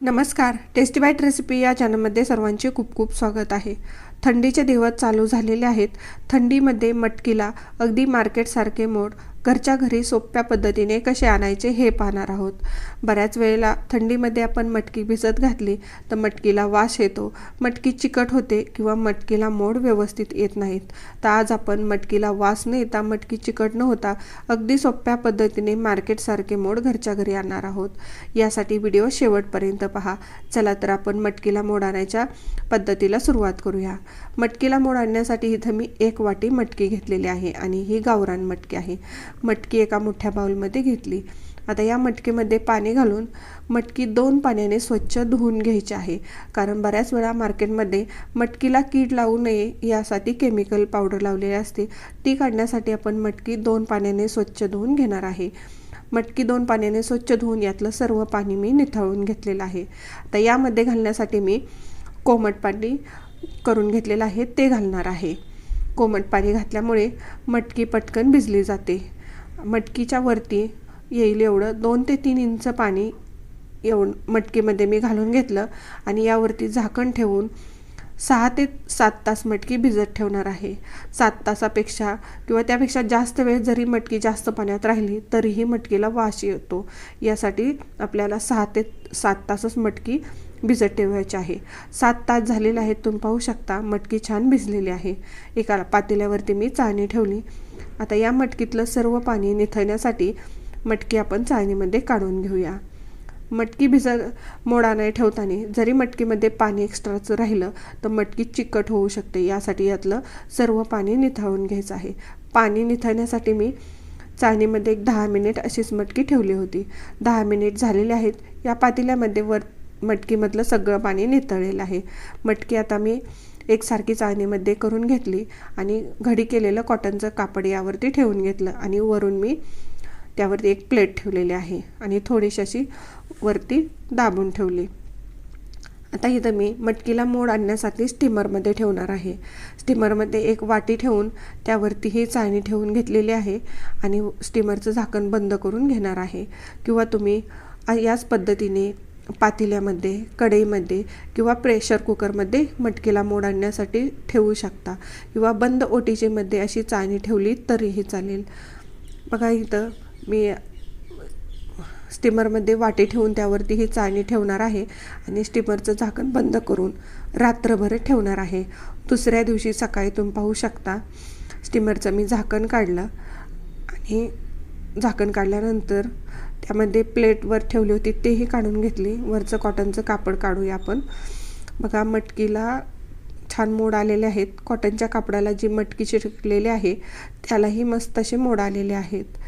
नमस्कार tasty bite recipe या चॅनलमध्ये सर्वांचे खूप खूप स्वागत आहे. थंडीचे दिवस चालू झालेले आहेत. थंडीमध्ये मटकीला अगदी मार्केटसारखे मोड घरच्या घरी सोप्या पद्धतीने कसे आणायचे हे पाहणार आहोत. बऱ्याच वेळेला थंडीमध्ये आपण मटकी भिजत घातली तर मटकीला वास येतो. मटकी चिकट होते किंवा मटकीला मोड व्यवस्थित येत नाहीत. तर आज आपण मटकीला वास न येता मटकी चिकट न होता अगदी सोप्या पद्धतीने मार्केटसारखे मोड घरच्या घरी आणणार आहोत. यासाठी व्हिडिओ शेवटपर्यंत पहा. चला तर आपण मटकीला मोड आणायच्या पद्धतीला सुरुवात करूया. मटकीला मोड आणण्यासाठी इथं मी एक वाटी मटकी घेतलेली आहे आणि ही गावरान मटकी आहे. मटकी एका मोठ्या बाउलमध्ये घेतली. आता या मटकीमध्ये पाणी घालून मटकी दोन पाण्याने स्वच्छ धुवून घ्यायची आहे. कारण बऱ्याच वेळा मार्केटमध्ये मटकीला कीड लावू नये यासाठी केमिकल पावडर लावलेली असते. ती काढण्यासाठी आपण मटकी दोन पाण्याने स्वच्छ धुवून घेणार आहे. मटकी दोन पाण्याने स्वच्छ धुवून यातलं सर्व पाणी मी निथळून घेतलेलं आहे. तर यामध्ये घालण्यासाठी मी कोमट पाणी करून घेतलेलं आहे ते घालणार आहे. कोमट पाणी घातल्यामुळे मटकी पटकन भिजली जाते. मटकीच्या वरती येईल एवढं दोन ते तीन इंच पाणी येऊन मटकीमध्ये मी घालून घेतलं आणि यावरती झाकण ठेवून सहा ते सात तास मटकी भिजत ठेवणार आहे. सात तासापेक्षा किंवा त्यापेक्षा जास्त वेळ जरी मटकी जास्त पाण्यात राहिली तरीही मटकीला वास येतो. यासाठी आपल्याला सहा ते सात तासच मटकी भिजत ठेवायची आहे. सात तास झालेले आहेत तुम्ही पाहू शकता मटकी छान भिजलेली आहे. एका पातेल्यावरती मी चाळणी ठेवली. आता या मटकीतलं सर्व पाणी निथळण्यासाठी मटकी आपण चाळणीमध्ये काढून घेऊया. मटकी भिजत मोडा नाही ठेवताना जरी मटकीमध्ये पाणी एक्स्ट्राचं राहिलं तर मटकी चिकट होऊ शकते. यासाठी यातलं सर्व पाणी निथळून घ्यायचं आहे. पाणी निथळण्यासाठी मी चाळणीमध्ये एक दहा मिनिट अशीच मटकी ठेवली होती. दहा मिनिट झालेले आहेत. या पातेल्यामध्ये वर मटकीमधलं सगळं पाणी नितळलेलं आहे. मटकी आता मी एकसारखी चाळणीमध्ये करून घेतली आणि घडी केलेलं कॉटनचं कापड यावरती ठेवून घेतलं आणि वरून मी त्यावरती एक प्लेट ठेवलेली आहे आणि थोडीशी अशी वरती दाबून ठेवली. आता इथं मी मटकीला मोड आणण्यासाठी स्टीमरमध्ये ठेवणार आहे. स्टीमरमध्ये एक वाटी ठेवून त्यावरती ही चाळणी ठेवून घेतलेली आहे आणि स्टीमरचं झाकण बंद करून घेणार आहे. किंवा तुम्ही याच पद्धतीने पातेल्यामध्ये कढईमध्ये किंवा प्रेशर कुकरमध्ये मटकीला मोड आणण्यासाठी ठेवू शकता. किंवा बंद ओटीजीमध्ये अशी चाळणी ठेवली तरीही चालेल. बघा इथं मी स्टीमरमध्ये वाटी ठेवून त्यावरती ही चाळणी ठेवणार आहे आणि स्टीमरचं झाकण बंद करून रात्रभर ठेवणार आहे. दुसऱ्या दिवशी सकाळी तुम्ही पाहू शकता स्टीमरचं मी झाकण काढलं आणि झाकण काढल्यानंतर त्यामध्ये प्लेटवर ठेवली होती तेही काढून घेतली. वरचं कॉटनचं कापड काढूया आपण. बघा मटकीला छान मोड आलेले आहेत. कॉटनच्या कापडाला जी मटकी चिटकलेली आहे त्यालाही मस्त असे मोड आलेले आहेत.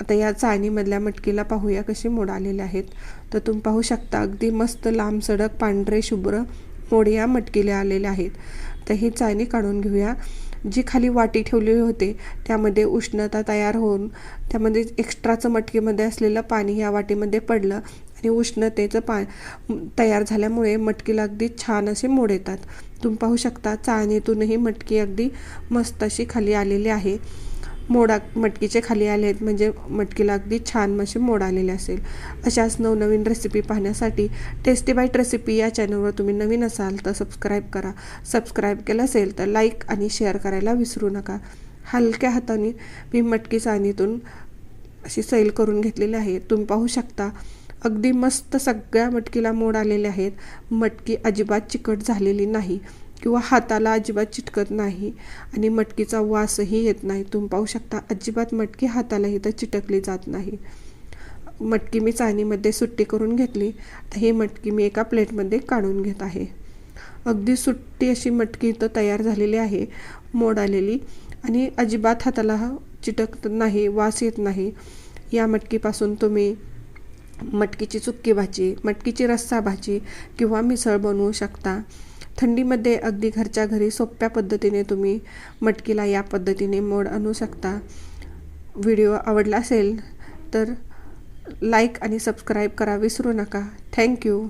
आता या चाळणीमधल्या मटकीला पाहूया कसे मोड आलेले आहेत. तर तुम्ही पाहू शकता अगदी मस्त लांब सडक पांढरे शुभ्र मोड या मटकीला आलेले आहेत. तर ही चाळणी काढून घेऊया. जी खाली वाटी ठेवलेली होते त्यामध्ये उष्णता तयार होऊन त्यामध्ये एक्स्ट्राचं मटकीमध्ये असलेलं पाणी या वाटीमध्ये पडलं आणि उष्णतेचं पा तयार झाल्यामुळे मटकीला अगदी छान असे मोड येतात. तुम्ही पाहू शकता चाळणीतूनही मटकी अगदी मस्त अशी खाली आलेली आहे. मोडा मटकीचे खाली आले आहेत. म्हणजे मटकीला अगदी छान असे मोड आलेले असेल. अशाच नवनवीन रेसिपी पाहण्यासाठी टेस्टी बाईट रेसिपी या चॅनलवर तुम्ही नवीन असाल तर सबस्क्राईब करा. सबस्क्राईब केलं असेल तर लाईक आणि शेअर करायला विसरू नका. हलक्या हाताने मी मटकी चाळणीतून अशी सैल करून घेतलेली आहे. तुम्ही पाहू शकता अगदी मस्त सगळ्या मटकीला मोड आलेले आहेत. मटकी अजिबात चिकट झालेली नाही. किंवा हाताला अजिबात चिटकत नाही आणि मटकीचा वासही येत नाही. तुम्ही पाहू शकता अजिबात मटकी हातालाही तर चिटकली जात नाही. मटकी मी चाळणीमध्ये सुट्टी करून घेतली. ही मटकी मी एका प्लेटमध्ये काढून घेत आहे. अगदी सुट्टी अशी मटकी इथं तयार झालेली आहे मोड आलेली आणि अजिबात हाताला चिटकत नाही वास येत नाही. या मटकीपासून तुम्ही मटकीची चुक्की भाजी मटकीची रस्सा भाजी किंवा मिसळ बनवू शकता. थंडीमध्ये अगदी घरच्या घरी सोप्या पद्धतीने तुम्ही मटकीला या पद्धतीने मोड आणू शकता. व्हिडिओ आवडला असेल तर लाईक आणि सबस्क्राईब करा विसरू नका. थँक्यू